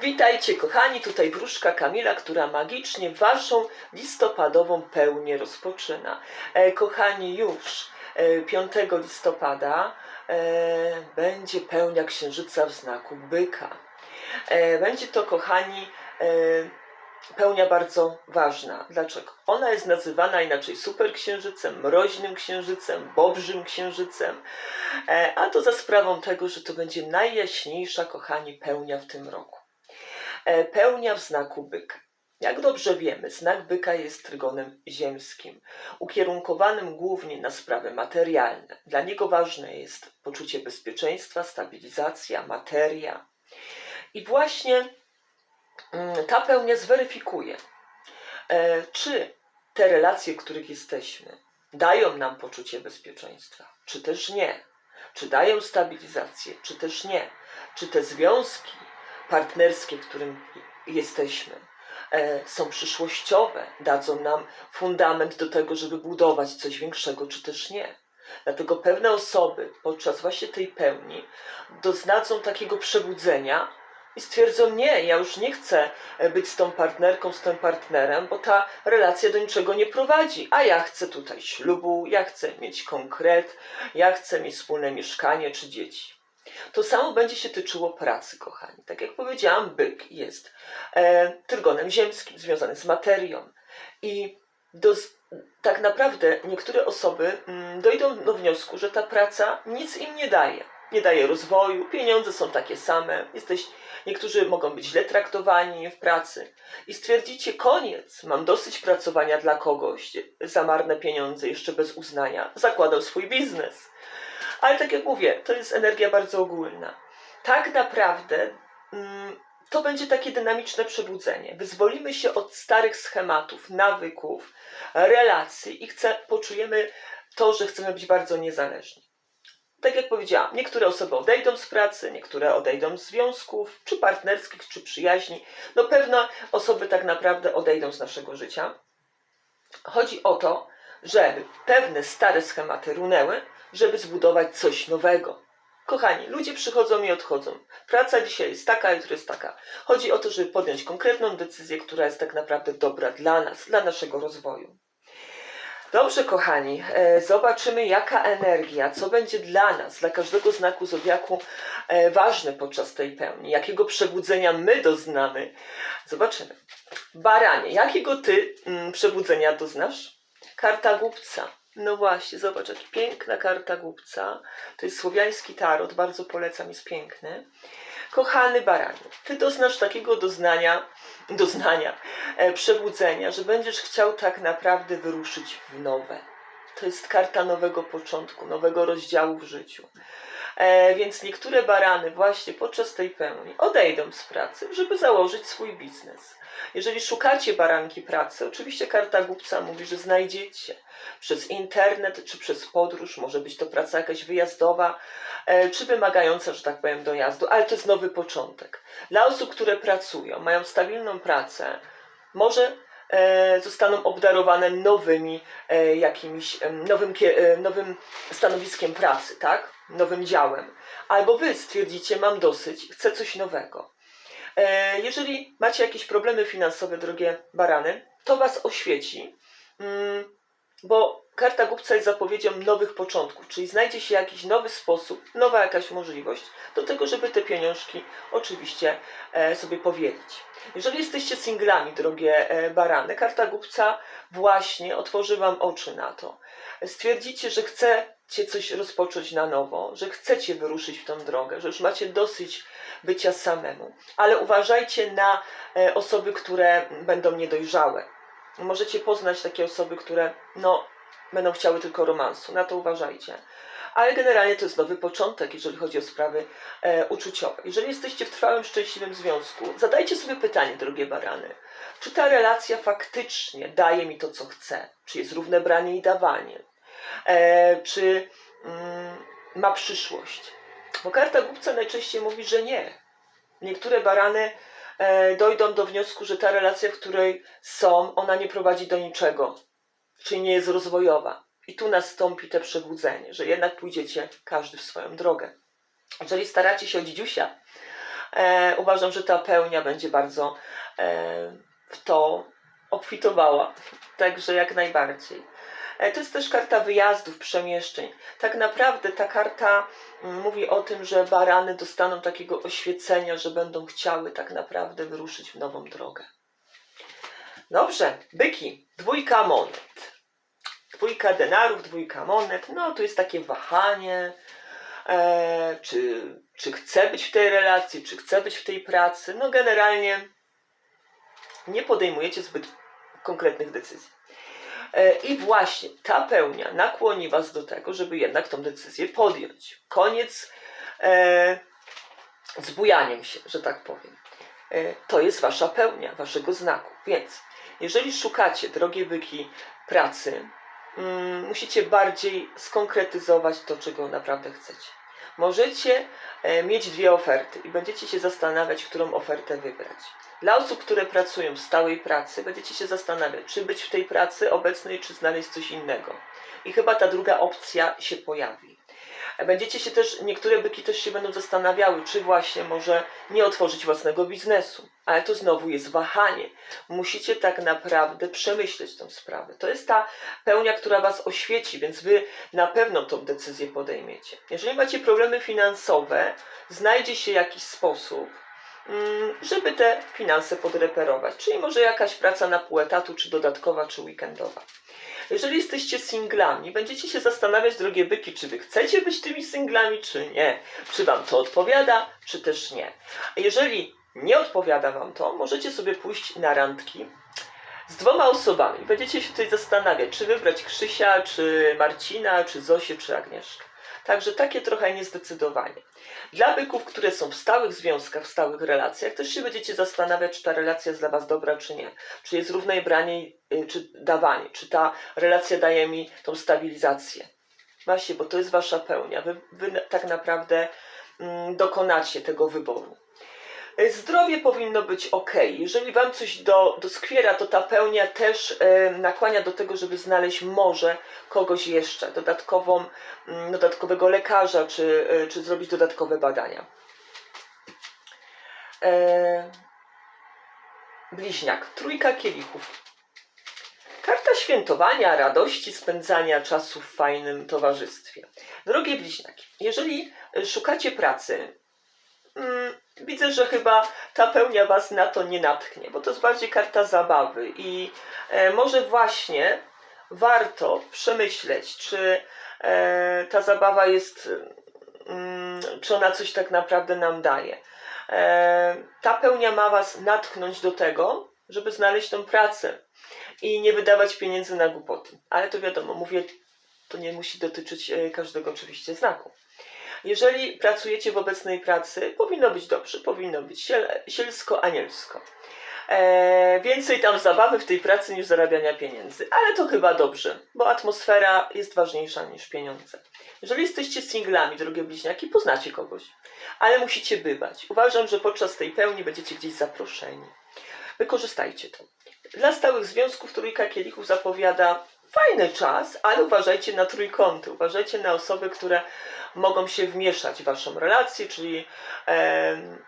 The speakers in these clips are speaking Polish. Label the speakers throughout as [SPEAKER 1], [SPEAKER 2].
[SPEAKER 1] Witajcie kochani, tutaj wróżka Kamila, która magicznie waszą listopadową pełnię rozpoczyna. E, kochani, już e, 5 listopada e, będzie pełnia księżyca w znaku byka. E, będzie to, kochani, e, pełnia bardzo ważna. Dlaczego? Ona jest nazywana inaczej superksiężycem, mroźnym księżycem, bobrzym księżycem, e, a to za sprawą tego, że to będzie najjaśniejsza, kochani, pełnia w tym roku. E, Pełnia w znaku byka. Jak dobrze wiemy, znak byka jest trygonem ziemskim, ukierunkowanym głównie na sprawy materialne. Dla niego ważne jest poczucie bezpieczeństwa, stabilizacja, materia. I właśnie mm, ta pełnia zweryfikuje, e, czy te relacje, w których jesteśmy, dają nam poczucie bezpieczeństwa, czy też nie. Czy dają stabilizację, czy też nie. Czy te związki partnerskie, w którym jesteśmy, e, są przyszłościowe, dadzą nam fundament do tego, żeby budować coś większego, czy też nie. Dlatego pewne osoby podczas właśnie tej pełni doznadzą takiego przebudzenia i stwierdzą: Nie, ja już nie chcę e, być z tą partnerką, z tym partnerem, bo ta relacja do niczego nie prowadzi. A ja chcę tutaj ślubu, ja chcę mieć konkret, ja chcę mieć wspólne mieszkanie czy dzieci. To samo będzie się tyczyło pracy, kochani. Tak jak powiedziałam, byk jest e, trygonem ziemskim, związany z materią. I do, tak naprawdę niektóre osoby mm, dojdą do wniosku, że ta praca nic im nie daje. Nie daje rozwoju, pieniądze są takie same. Jesteś, niektórzy mogą być źle traktowani w pracy i stwierdzicie, koniec, mam dosyć pracowania dla kogoś za marne pieniądze, jeszcze bez uznania. Zakładał swój biznes. Ale tak jak mówię, to jest energia bardzo ogólna. Tak naprawdę mm, to będzie takie dynamiczne przebudzenie. Wyzwolimy się od starych schematów, nawyków, relacji i chce, poczujemy to, że chcemy być bardzo niezależni. Tak jak powiedziałam, niektóre osoby odejdą z pracy, niektóre odejdą z związków, czy partnerskich, czy przyjaźni. No pewne osoby tak naprawdę odejdą z naszego życia. Chodzi o to, żeby pewne stare schematy runęły, żeby zbudować coś nowego. Kochani, ludzie przychodzą i odchodzą. Praca dzisiaj jest taka, jutro jest taka. Chodzi o to, żeby podjąć konkretną decyzję, która jest tak naprawdę dobra dla nas, dla naszego rozwoju. Dobrze, kochani, e, zobaczymy jaka energia, co będzie dla nas, dla każdego znaku zodiaku e, ważne podczas tej pełni, jakiego przebudzenia my doznamy. Zobaczymy. Baranie, jakiego ty mm, przebudzenia doznasz? Karta głupca. No właśnie, zobacz, jaka piękna karta głupca. To jest słowiański tarot, bardzo polecam, jest piękny. Kochany baranie, ty doznasz takiego doznania, doznania, e, przebudzenia, że będziesz chciał tak naprawdę wyruszyć w nowe. To jest karta nowego początku, nowego rozdziału w życiu. E, więc niektóre barany właśnie podczas tej pełni odejdą z pracy, żeby założyć swój biznes. Jeżeli szukacie baranki pracy, oczywiście karta głupca mówi, że znajdziecie przez internet czy przez podróż, może być to praca jakaś wyjazdowa, e, czy wymagająca, że tak powiem, dojazdu, ale to jest nowy początek. Dla osób, które pracują, mają stabilną pracę, może e, zostaną obdarowane nowymi jakimiś, nowym, nowym stanowiskiem pracy, tak? Nowym działem. Albo wy stwierdzicie, mam dosyć, chcę coś nowego. E, Jeżeli macie jakieś problemy finansowe, drogie barany, to was oświeci, mm, bo karta głupca jest zapowiedzią nowych początków, czyli znajdzie się jakiś nowy sposób, nowa jakaś możliwość do tego, żeby te pieniążki oczywiście e, sobie powielić. Jeżeli jesteście singlami, drogie e, barany, karta głupca właśnie otworzy wam oczy na to. Stwierdzicie, że chcecie coś rozpocząć na nowo, że chcecie wyruszyć w tą drogę, że już macie dosyć bycia samemu. Ale uważajcie na e, osoby, które będą niedojrzałe. Możecie poznać takie osoby, które no, będą chciały tylko romansu. Na to uważajcie. Ale generalnie to jest nowy początek, jeżeli chodzi o sprawy e, uczuciowe. Jeżeli jesteście w trwałym, szczęśliwym związku, zadajcie sobie pytanie, drogie barany. Czy ta relacja faktycznie daje mi to, co chcę? Czy jest równe branie i dawanie? E, czy mm, ma przyszłość? Bo karta głupca najczęściej mówi, że nie. Niektóre barany e, dojdą do wniosku, że ta relacja, w której są, ona nie prowadzi do niczego, czyli nie jest rozwojowa. I tu nastąpi te przebudzenie, że jednak pójdziecie każdy w swoją drogę. Jeżeli staracie się o E, uważam, że ta pełnia będzie bardzo e, w to obfitowała. Także jak najbardziej. E, To jest też karta wyjazdów, przemieszczeń. Tak naprawdę ta karta mm, mówi o tym, że barany dostaną takiego oświecenia, że będą chciały tak naprawdę wyruszyć w nową drogę. Dobrze, byki, dwójka monet. Dwójka denarów, dwójka monet. No, tu jest takie wahanie. E, czy, czy chcę być w tej relacji, czy chcę być w tej pracy. No, generalnie nie podejmujecie zbyt konkretnych decyzji. E, I właśnie ta pełnia nakłoni Was do tego, żeby jednak tą decyzję podjąć. Koniec e, z bujaniem się, że tak powiem. E, to jest Wasza pełnia, Waszego znaku. Więc jeżeli szukacie, drogie byki, pracy, mm, musicie bardziej skonkretyzować to, czego naprawdę chcecie. Możecie e, mieć dwie oferty i będziecie się zastanawiać, którą ofertę wybrać. Dla osób, które pracują w stałej pracy, będziecie się zastanawiać, czy być w tej pracy obecnej, czy znaleźć coś innego. I chyba ta druga opcja się pojawi. Będziecie się też, niektóre byki też się będą zastanawiały, czy właśnie może nie otworzyć własnego biznesu. Ale to znowu jest wahanie. Musicie tak naprawdę przemyśleć tę sprawę. To jest ta pełnia, która Was oświeci, więc Wy na pewno tą decyzję podejmiecie. Jeżeli macie problemy finansowe, znajdzie się jakiś sposób, mm, żeby te finanse podreperować. Czyli może jakaś praca na pół etatu, czy dodatkowa, czy weekendowa. Jeżeli jesteście singlami, będziecie się zastanawiać, drogie byki, czy wy chcecie być tymi singlami, czy nie. Czy wam to odpowiada, czy też nie. A jeżeli nie odpowiada wam to, możecie sobie pójść na randki z dwoma osobami. Będziecie się tutaj zastanawiać, czy wybrać Krzysia, czy Marcina, czy Zosię, czy Agnieszkę. Także takie trochę niezdecydowanie. Dla byków, które są w stałych związkach, w stałych relacjach, też się będziecie zastanawiać, czy ta relacja jest dla Was dobra, czy nie. Czy jest równe branie, y, czy dawanie. Czy ta relacja daje mi tą stabilizację. Właśnie, bo to jest Wasza pełnia. Wy, wy tak naprawdę mm, dokonacie tego wyboru. Zdrowie powinno być ok. Jeżeli Wam coś do, doskwiera, to ta pełnia też e, nakłania do tego, żeby znaleźć może kogoś jeszcze, dodatkową, mm, dodatkowego lekarza, czy, e, czy zrobić dodatkowe badania. E, bliźniak, trójka kielichów. Karta świętowania, radości, spędzania czasu w fajnym towarzystwie. Drogie bliźniaki, jeżeli szukacie pracy, widzę, że chyba ta pełnia Was na to nie natknie, bo to jest bardziej karta zabawy i e, może właśnie warto przemyśleć, czy e, ta zabawa jest, mm, czy ona coś tak naprawdę nam daje. E, ta pełnia ma Was natknąć do tego, żeby znaleźć tą pracę i nie wydawać pieniędzy na głupoty. Ale to wiadomo, mówię, to nie musi dotyczyć każdego oczywiście znaku. Jeżeli pracujecie w obecnej pracy, powinno być dobrze, powinno być siel, sielsko-anielsko. E, więcej tam zabawy w tej pracy niż zarabiania pieniędzy, ale to chyba dobrze, bo atmosfera jest ważniejsza niż pieniądze. Jeżeli jesteście singlami, drogie bliźniaki, poznacie kogoś, ale musicie bywać. Uważam, że podczas tej pełni będziecie gdzieś zaproszeni. Wykorzystajcie to. Dla stałych związków trójka kielichów zapowiada fajny czas, ale uważajcie na trójkąty, uważajcie na osoby, które mogą się wmieszać w waszą relację, czyli, em,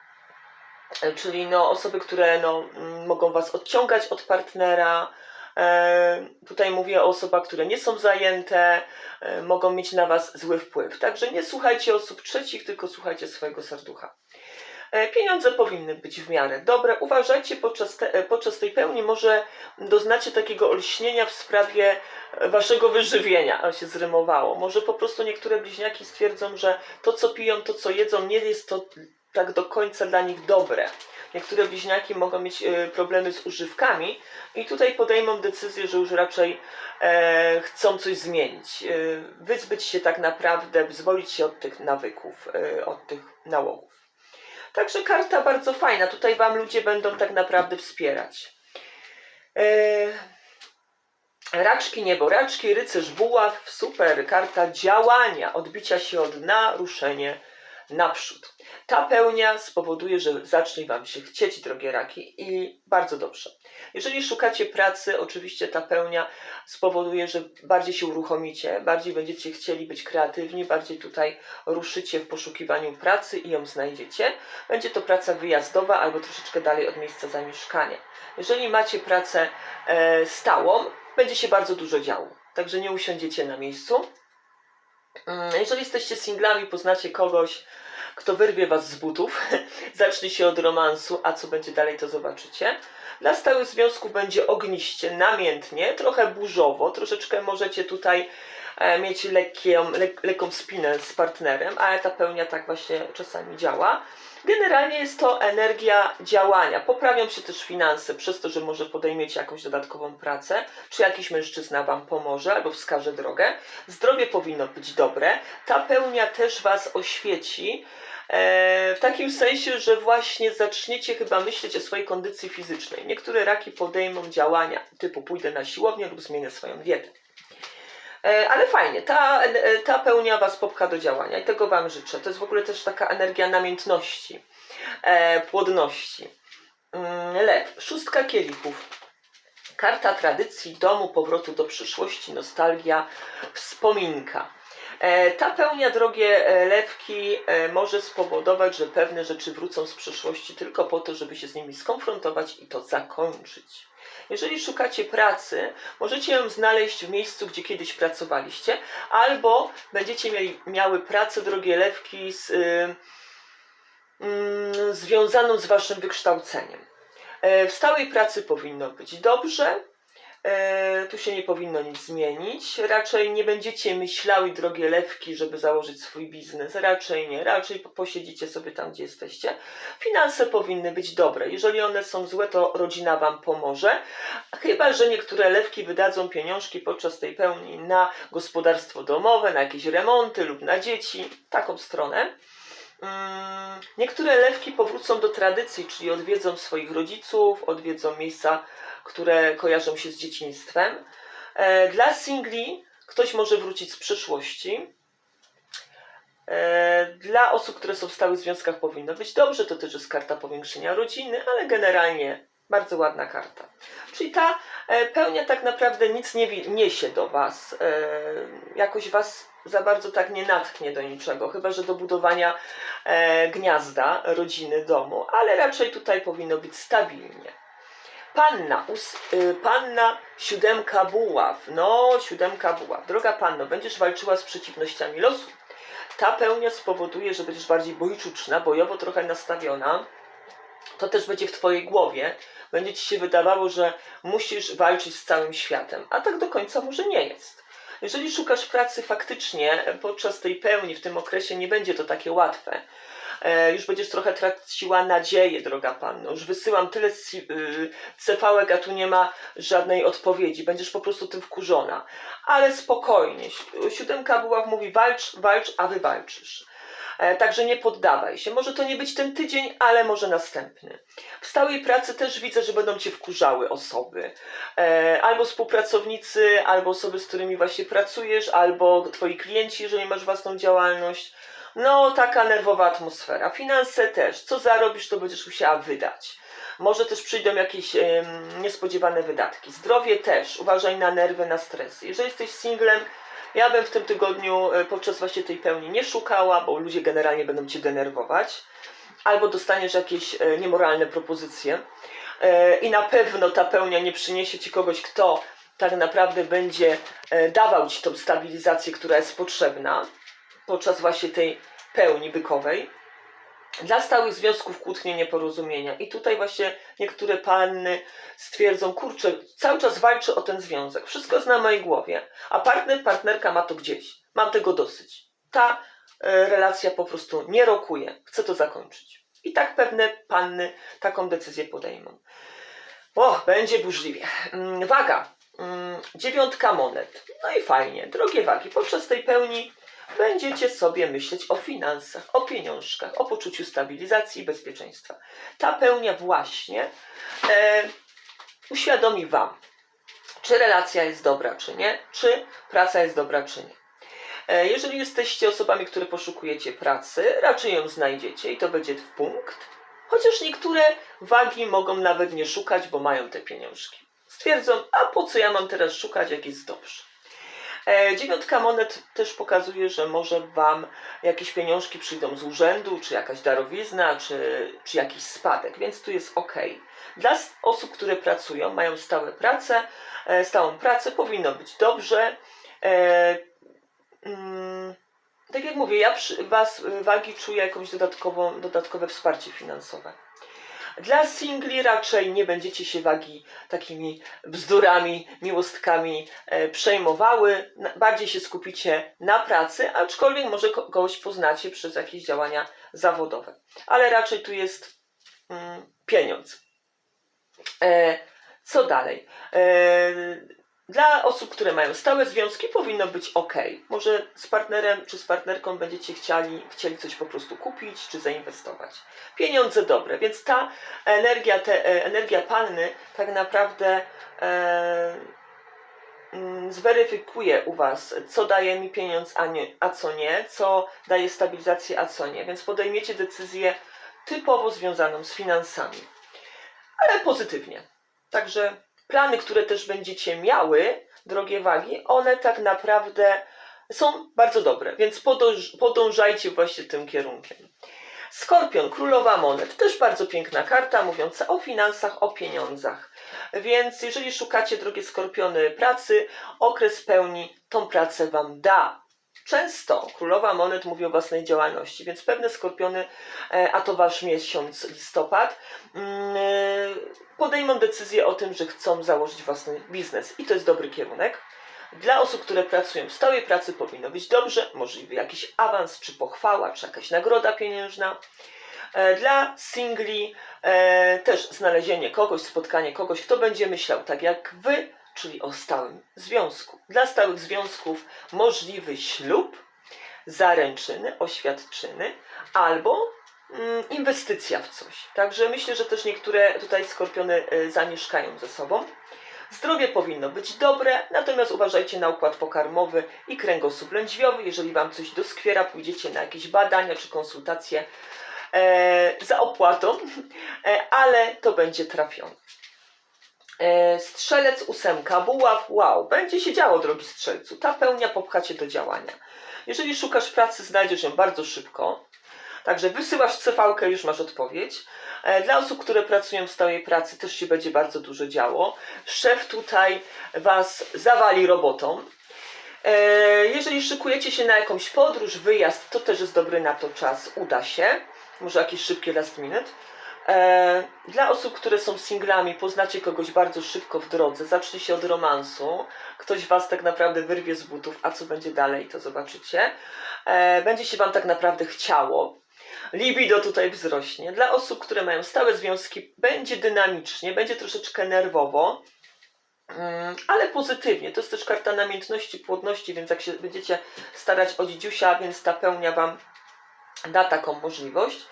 [SPEAKER 1] czyli no, osoby, które no, mogą was odciągać od partnera. Em, tutaj mówię o osobach, które nie są zajęte, e, mogą mieć na was zły wpływ. Także nie słuchajcie osób trzecich, tylko słuchajcie swojego serducha. E, Pieniądze powinny być w miarę dobre. Uważajcie podczas, te, e, podczas tej pełni, może doznacie takiego olśnienia w sprawie e, waszego wyżywienia, a się zrymowało. Może po prostu niektóre bliźniaki stwierdzą, że to co piją, to co jedzą, nie jest to tak do końca dla nich dobre. Niektóre bliźniaki mogą mieć problemy z używkami i tutaj podejmą decyzję, że już raczej e, chcą coś zmienić. E, wyzbyć się tak naprawdę, wyzwolić się od tych nawyków, e, od tych nałogów. Także karta bardzo fajna. Tutaj Wam ludzie będą tak naprawdę wspierać. Eee, raczki, nieboraczki, rycerz buław, super. Karta działania, odbicia się od dna, ruszenie naprzód. Ta pełnia spowoduje, że zacznie Wam się chcieć, drogie raki, i bardzo dobrze. Jeżeli szukacie pracy, oczywiście ta pełnia spowoduje, że bardziej się uruchomicie, bardziej będziecie chcieli być kreatywni, bardziej tutaj ruszycie w poszukiwaniu pracy i ją znajdziecie. Będzie to praca wyjazdowa albo troszeczkę dalej od miejsca zamieszkania. Jeżeli macie pracę e, stałą, będzie się bardzo dużo działo, także nie usiądziecie na miejscu. Mm, Jeżeli jesteście singlami, poznacie kogoś, kto wyrwie was z butów, zacznie się od romansu, a co będzie dalej, to zobaczycie. Dla stałych związków będzie ogniście, namiętnie, trochę burzowo, troszeczkę możecie tutaj mieć lekkie, lek, lekką spinę z partnerem, ale ta pełnia tak właśnie czasami działa. Generalnie jest to energia działania. Poprawią się też finanse przez to, że może podejmiecie jakąś dodatkową pracę, czy jakiś mężczyzna Wam pomoże albo wskaże drogę. Zdrowie powinno być dobre. Ta pełnia też Was oświeci. e, W takim sensie, że właśnie zaczniecie chyba myśleć o swojej kondycji fizycznej. Niektóre raki podejmą działania typu pójdę na siłownię lub zmienię swoją dietę. E, Ale fajnie, ta, e, ta pełnia Was popcha do działania i tego Wam życzę. To jest w ogóle też taka energia namiętności, e, płodności. Mm, Lew, szóstka kielichów. Karta tradycji, domu, powrotu do przyszłości, nostalgia, wspominka. E, Ta pełnia, drogie e, lewki, e, może spowodować, że pewne rzeczy wrócą z przeszłości tylko po to, żeby się z nimi skonfrontować i to zakończyć. Jeżeli szukacie pracy, możecie ją znaleźć w miejscu, gdzie kiedyś pracowaliście, albo będziecie mieli, miały pracę, drogie lewki, z, y, mm, związaną z waszym wykształceniem. W stałej pracy powinno być dobrze, tu się nie powinno nic zmienić. Raczej nie będziecie myślały, drogie lewki, żeby założyć swój biznes. Raczej nie, raczej po- posiedzicie sobie tam, gdzie jesteście. Finanse powinny być dobre. Jeżeli one są złe, to rodzina wam pomoże. Chyba, że niektóre lewki wydadzą pieniążki podczas tej pełni na gospodarstwo domowe, na jakieś remonty lub na dzieci. Taką stronę. Mm, Niektóre lewki powrócą do tradycji, czyli odwiedzą swoich rodziców, odwiedzą miejsca, które kojarzą się z dzieciństwem. E, Dla singli ktoś może wrócić z przeszłości. E, Dla osób, które są w stałych związkach powinno być dobrze, to też jest karta powiększenia rodziny, ale generalnie bardzo ładna karta. Czyli ta e, pełnia tak naprawdę nic nie niesie do Was, e, jakoś Was za bardzo tak nie natchnie do niczego, chyba że do budowania e, gniazda, rodziny, domu, ale raczej tutaj powinno być stabilnie. Panna, y, panna siódemka buław. No, siódemka buław. Droga panno, będziesz walczyła z przeciwnościami losu. Ta pełnia spowoduje, że będziesz bardziej bojczuczna, bojowo trochę nastawiona. To też będzie w twojej głowie. Będzie ci się wydawało, że musisz walczyć z całym światem, a tak do końca może nie jest. Jeżeli szukasz pracy faktycznie podczas tej pełni, w tym okresie nie będzie to takie łatwe. E, już będziesz trochę traciła nadzieję, droga panno. Już wysyłam tyle y, cefałek, a tu nie ma żadnej odpowiedzi. Będziesz po prostu tym wkurzona. Ale spokojnie. Si- Siódemka była mówi walcz, walcz, a wy walczysz. E, Także nie poddawaj się. Może to nie być ten tydzień, ale może następny. W stałej pracy też widzę, że będą cię wkurzały osoby. E, Albo współpracownicy, albo osoby, z którymi właśnie pracujesz, albo twoi klienci, jeżeli masz własną działalność. No, taka nerwowa atmosfera. Finanse też. Co zarobisz, to będziesz musiała wydać. Może też przyjdą jakieś em, niespodziewane wydatki. Zdrowie też. Uważaj na nerwy, na stresy. Jeżeli jesteś singlem, ja bym w tym tygodniu e, podczas właśnie tej pełni nie szukała, bo ludzie generalnie będą cię denerwować. Albo dostaniesz jakieś e, niemoralne propozycje. E, I na pewno ta pełnia nie przyniesie ci kogoś, kto tak naprawdę będzie dawał ci tą stabilizację, która jest potrzebna podczas właśnie tej pełni bykowej. Dla stałych związków kłótnie, nieporozumienia. I tutaj właśnie niektóre panny stwierdzą, kurczę, cały czas walczę o ten związek. Wszystko jest na mojej głowie. A partner, partnerka ma to gdzieś. Mam tego dosyć. Ta e, relacja po prostu nie rokuje. Chcę to zakończyć. I tak pewne panny taką decyzję podejmą. O, będzie burzliwie. Mm, Waga. Mm, Dziewiątka monet. No i fajnie. Drogie wagi, podczas tej pełni będziecie sobie myśleć o finansach, o pieniążkach, o poczuciu stabilizacji i bezpieczeństwa. Ta pełnia właśnie e, uświadomi Wam, czy relacja jest dobra, czy nie, czy praca jest dobra, czy nie. E, Jeżeli jesteście osobami, które poszukujecie pracy, raczej ją znajdziecie i to będzie w punkt. Chociaż niektóre wagi mogą nawet nie szukać, bo mają te pieniążki. Stwierdzą, a po co ja mam teraz szukać, jak jest dobrze. E, dziewiątka monet też pokazuje, że może Wam jakieś pieniążki przyjdą z urzędu, czy jakaś darowizna, czy, czy jakiś spadek, więc tu jest ok. Dla osób, które pracują, mają stałe prace, e, stałą pracę, powinno być dobrze. E, mm, tak jak mówię, ja przy Was wagi czuję jakąś dodatkową, dodatkowe wsparcie finansowe. Dla singli raczej nie będziecie się wagi takimi bzdurami, miłostkami e, przejmowały. Bardziej się skupicie na pracy, aczkolwiek może ko- kogoś poznacie przez jakieś działania zawodowe. Ale raczej tu jest mm, pieniądz. E, co dalej? E, dla osób, które mają stałe związki, powinno być ok. Może z partnerem czy z partnerką będziecie chcieli, chcieli coś po prostu kupić czy zainwestować. Pieniądze dobre, więc ta energia, te, e, energia panny tak naprawdę e, mm, zweryfikuje u Was, co daje mi pieniądz, a, nie, a co nie, co daje stabilizację, a co nie. Więc podejmiecie decyzję typowo związaną z finansami, ale pozytywnie. Także plany, które też będziecie miały, drogie wagi, one tak naprawdę są bardzo dobre, więc podąż, podążajcie właśnie tym kierunkiem. Skorpion, królowa monet, też bardzo piękna karta mówiąca o finansach, o pieniądzach. Więc jeżeli szukacie, drogie skorpiony, pracy, okres pełni tą pracę Wam da. Często królowa monet mówi o własnej działalności, więc pewne skorpiony, e, a to Wasz miesiąc listopad, mm, e, podejmą decyzję o tym, że chcą założyć własny biznes i to jest dobry kierunek. Dla osób, które pracują w stałej pracy powinno być dobrze, możliwy jakiś awans, czy pochwała, czy jakaś nagroda pieniężna. E, Dla singli też znalezienie kogoś, spotkanie kogoś, kto będzie myślał tak jak wy, czyli o stałym związku. Dla stałych związków możliwy ślub, zaręczyny, oświadczyny albo mm, inwestycja w coś. Także myślę, że też niektóre tutaj skorpiony e, zamieszkają ze sobą. Zdrowie powinno być dobre, natomiast uważajcie na układ pokarmowy i kręgosłup lędźwiowy. Jeżeli Wam coś doskwiera, pójdziecie na jakieś badania czy konsultacje e, za opłatą, e, ale to będzie trafione. E, strzelec ósemka, buław, wow, będzie się działo, drogi strzelcu. Ta pełnia popcha cię do działania. Jeżeli szukasz pracy, znajdziesz ją bardzo szybko. Także wysyłasz CV, już masz odpowiedź. E, Dla osób, które pracują w stałej pracy, też się będzie bardzo dużo działo. Szef tutaj Was zawali robotą. E, Jeżeli szykujecie się na jakąś podróż, wyjazd, to też jest dobry na to czas. Uda się. Może jakieś szybkie last minute. E, Dla osób, które są singlami, poznacie kogoś bardzo szybko w drodze. Zacznie się od romansu. Ktoś Was tak naprawdę wyrwie z butów, a co będzie dalej, to zobaczycie. E, Będzie się Wam tak naprawdę chciało. Libido tutaj wzrośnie. Dla osób, które mają stałe związki, będzie dynamicznie, będzie troszeczkę nerwowo, mm, ale pozytywnie. To jest też karta namiętności, płodności, więc jak się będziecie starać o dzidziusia, więc ta pełnia Wam da taką możliwość.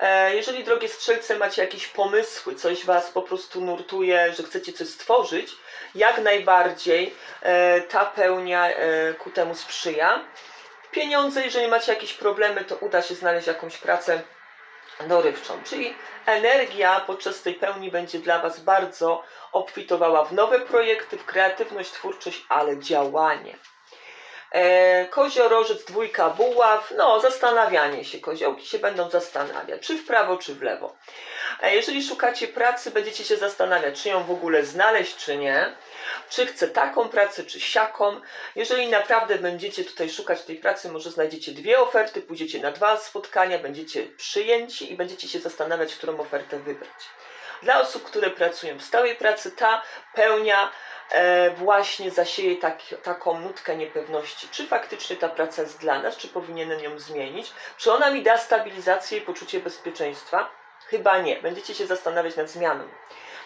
[SPEAKER 1] E, Jeżeli, drogie strzelce, macie jakieś pomysły, coś Was po prostu nurtuje, że chcecie coś stworzyć, jak najbardziej e, ta pełnia e, ku temu sprzyja. Pieniądze, jeżeli macie jakieś problemy, to uda się znaleźć jakąś pracę dorywczą. Czyli energia podczas tej pełni będzie dla Was bardzo obfitowała w nowe projekty, w kreatywność, twórczość, ale działanie. E, koziorożec, dwójka buław, no zastanawianie się, koziołki się będą zastanawiać, czy w prawo, czy w lewo. E, jeżeli szukacie pracy, będziecie się zastanawiać, czy ją w ogóle znaleźć, czy nie, czy chcę taką pracę, czy siaką. Jeżeli naprawdę będziecie tutaj szukać tej pracy, może znajdziecie dwie oferty, pójdziecie na dwa spotkania, będziecie przyjęci i będziecie się zastanawiać, którą ofertę wybrać. Dla osób, które pracują w stałej pracy, ta pełnia właśnie zasieje tak, taką nutkę niepewności, czy faktycznie ta praca jest dla nas, czy powinienem ją zmienić, czy ona mi da stabilizację i poczucie bezpieczeństwa. Chyba nie. Będziecie się zastanawiać nad zmianą.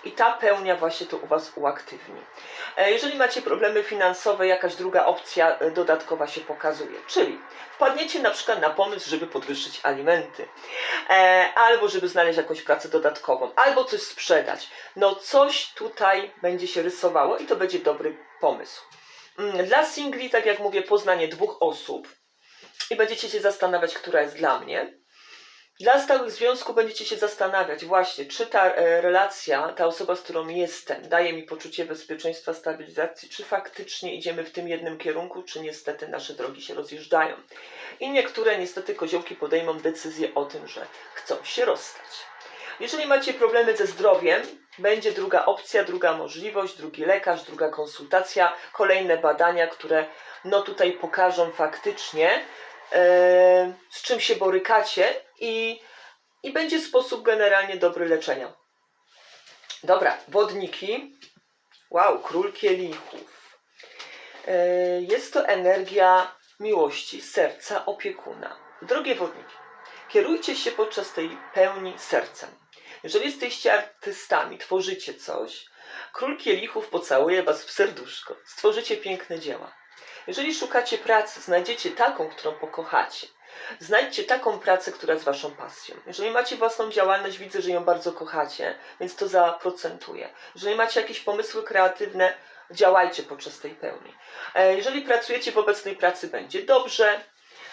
[SPEAKER 1] I ta pełnia właśnie to u Was uaktywni. E, Jeżeli macie problemy finansowe, jakaś druga opcja e, dodatkowa się pokazuje. Czyli wpadniecie na przykład na pomysł, żeby podwyższyć alimenty, e, albo żeby znaleźć jakąś pracę dodatkową, albo coś sprzedać. No coś tutaj będzie się rysowało i to będzie dobry pomysł. Mm, Dla singli, tak jak mówię, poznanie dwóch osób i będziecie się zastanawiać, która jest dla mnie. Dla stałych związków będziecie się zastanawiać właśnie, czy ta e, relacja, ta osoba, z którą jestem, daje mi poczucie bezpieczeństwa, stabilizacji, czy faktycznie idziemy w tym jednym kierunku, czy niestety nasze drogi się rozjeżdżają. I niektóre niestety koziołki podejmą decyzję o tym, że chcą się rozstać. Jeżeli macie problemy ze zdrowiem, będzie druga opcja, druga możliwość, drugi lekarz, druga konsultacja, kolejne badania, które no tutaj pokażą faktycznie, z czym się borykacie i, i będzie sposób generalnie dobry leczenia. Dobra, wodniki. Wow, król kielichów. E, jest to energia miłości, serca, opiekuna. Drogie wodniki, kierujcie się podczas tej pełni sercem. Jeżeli jesteście artystami, tworzycie coś, król kielichów pocałuje was w serduszko. Stworzycie piękne dzieła. Jeżeli szukacie pracy, znajdziecie taką, którą pokochacie. Znajdźcie taką pracę, która jest waszą pasją. Jeżeli macie własną działalność, widzę, że ją bardzo kochacie, więc to zaprocentuje. Jeżeli macie jakieś pomysły kreatywne, działajcie podczas tej pełni. E, Jeżeli pracujecie w obecnej pracy, będzie dobrze.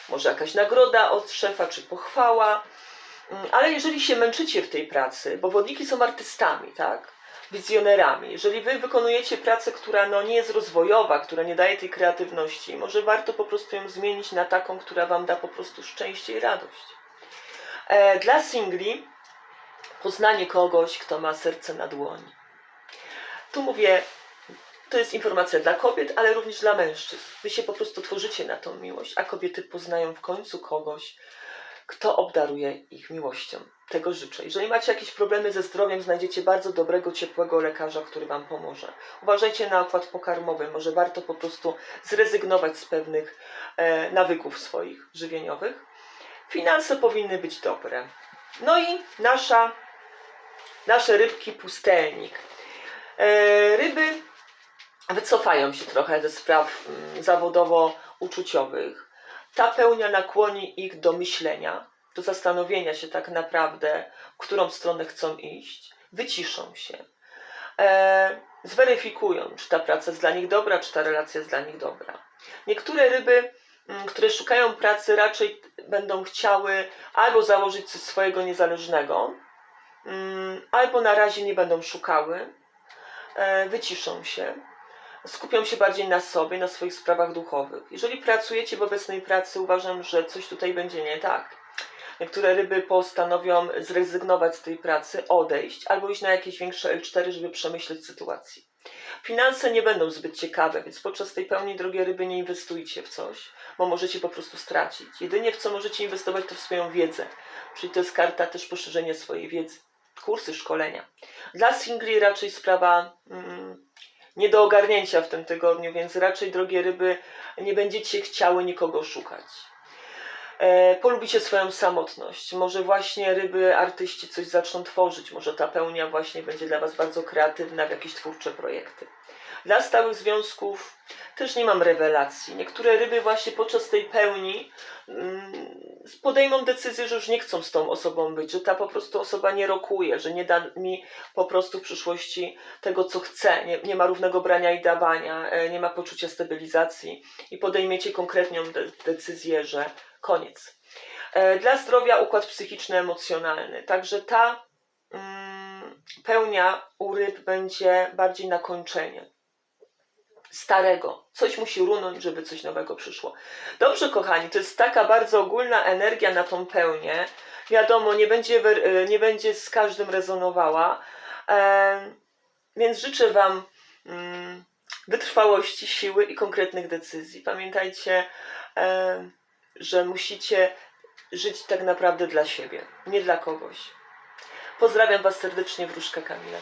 [SPEAKER 1] Może jakaś nagroda od szefa, czy pochwała. Mm, Ale jeżeli się męczycie w tej pracy, bo wodniki są artystami, tak? Wizjonerami. Jeżeli wy wykonujecie pracę, która no, nie jest rozwojowa, która nie daje tej kreatywności, może warto po prostu ją zmienić na taką, która wam da po prostu szczęście i radość. E, dla singli poznanie kogoś, kto ma serce na dłoni. Tu mówię, to jest informacja dla kobiet, ale również dla mężczyzn. Wy się po prostu tworzycie na tą miłość, a kobiety poznają w końcu kogoś, kto obdaruje ich miłością. Tego życzę. Jeżeli macie jakieś problemy ze zdrowiem, znajdziecie bardzo dobrego, ciepłego lekarza, który Wam pomoże. Uważajcie na układ pokarmowy. Może warto po prostu zrezygnować z pewnych e, nawyków swoich żywieniowych. Finanse powinny być dobre. No i nasza, nasze rybki pustelnik. E, ryby wycofają się trochę ze spraw mm, zawodowo-uczuciowych. Ta pełnia nakłoni ich do myślenia, do zastanowienia się tak naprawdę, w którą stronę chcą iść. Wyciszą się. E, zweryfikują, czy ta praca jest dla nich dobra, czy ta relacja jest dla nich dobra. Niektóre ryby, mm, które szukają pracy, raczej będą chciały albo założyć coś swojego niezależnego, mm, albo na razie nie będą szukały, e, wyciszą się skupią się bardziej na sobie, na swoich sprawach duchowych. Jeżeli pracujecie w obecnej pracy, uważam, że coś tutaj będzie nie tak. Niektóre ryby postanowią zrezygnować z tej pracy, odejść albo iść na jakieś większe L4, żeby przemyśleć sytuację. Finanse nie będą zbyt ciekawe, więc podczas tej pełni, drogie ryby, nie inwestujcie w coś, bo możecie po prostu stracić. Jedynie w co możecie inwestować, to w swoją wiedzę. Czyli to jest karta też poszerzenia swojej wiedzy. Kursy, szkolenia. Dla singli raczej sprawa mm, nie do ogarnięcia w tym tygodniu, więc raczej, drogie ryby, nie będziecie chciały nikogo szukać. E, polubicie swoją samotność. Może właśnie ryby, artyści coś zaczną tworzyć. Może ta pełnia właśnie będzie dla Was bardzo kreatywna w jakieś twórcze projekty. Dla stałych związków też nie mam rewelacji. Niektóre ryby właśnie podczas tej pełni mm, podejmą decyzję, że już nie chcą z tą osobą być, że ta po prostu osoba nie rokuje, że nie da mi po prostu w przyszłości tego, co chce. Nie, nie ma równego brania i dawania, e, nie ma poczucia stabilizacji i podejmiecie konkretną de- decyzję, że koniec. E, Dla zdrowia układ psychiczno-emocjonalny. Także ta mm, pełnia u ryb będzie bardziej na kończenie starego. Coś musi runąć, żeby coś nowego przyszło. Dobrze, kochani, to jest taka bardzo ogólna energia na tą pełnię. Wiadomo, nie będzie, e, nie będzie z każdym rezonowała. Em, więc życzę Wam mm, wytrwałości, siły i konkretnych decyzji. Pamiętajcie, em, że musicie żyć tak naprawdę dla siebie, nie dla kogoś. Pozdrawiam Was serdecznie, wróżka Kamila.